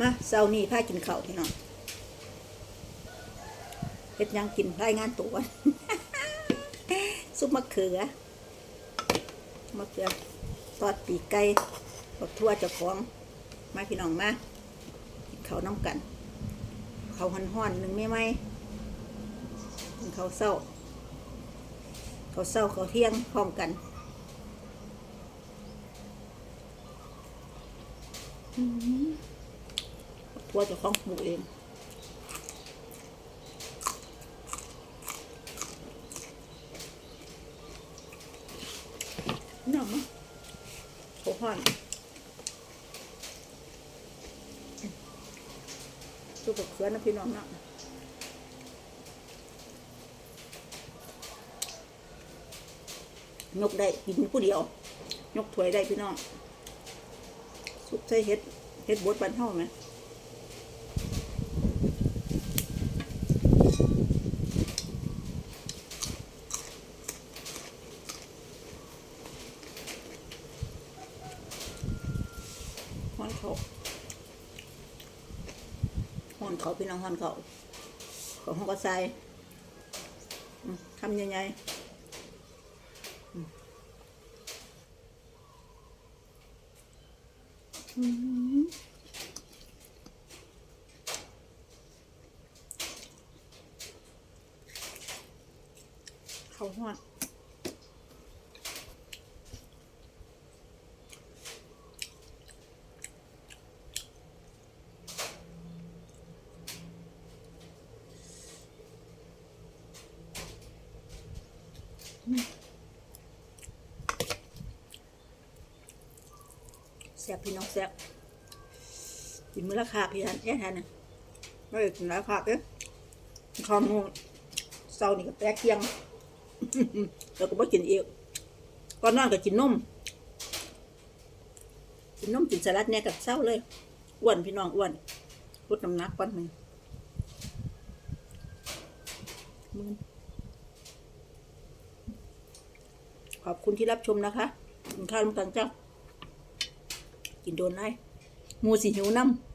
มาเช้านี้พากินข้าวพี่น้องเฮ็ดยังกินรายงานตัวซุปมะเขือมะเขือทอดปีกไก่บักทั่วเจ้าของมาพี่น้องมากินข้าวน้ำกันข้าวห่อนๆหนึ่งไม่ไหมกินข้าวเศร้าข้าวเศร้าข้าวเที่ยงพร้อมกัน ทั่วจะคล้องปลูกเองน้ำมั้งโอ้ห่อนตุกกับเขือนนะพี่น้องนะยกได้กินผู้เดียว ยกถวยได้พี่น้อง สุกใส่เฮ็ด เฮ็ดบดบันเท่าไหม อนเขาฮ้อนเขาพี่น้องฮ้อนเขาของห้องก็ใส่ทำยังไงอืมอืม เขาฮ้อนแซ่บพี่น้องแซ่บกินมื้อละคาพี่ทันแย่ทันนะไม่ได้กินหลาคาเอข้าวหมูเช้านี่ก็แป๊กเที่ยง แล้วก็บ่กินอีกก่อนนอนก็กินนมกินนมกินสลัดเนี่ยกับเช้าเลยอ้วนพี่น้องอ้วนลดน้ำหนักก่อนหนึ่งมื้อขอบคุณที่รับชมนะคะกินข้าวร่วมกันจ้ากินโดนได้หมูสีหิวน้ำ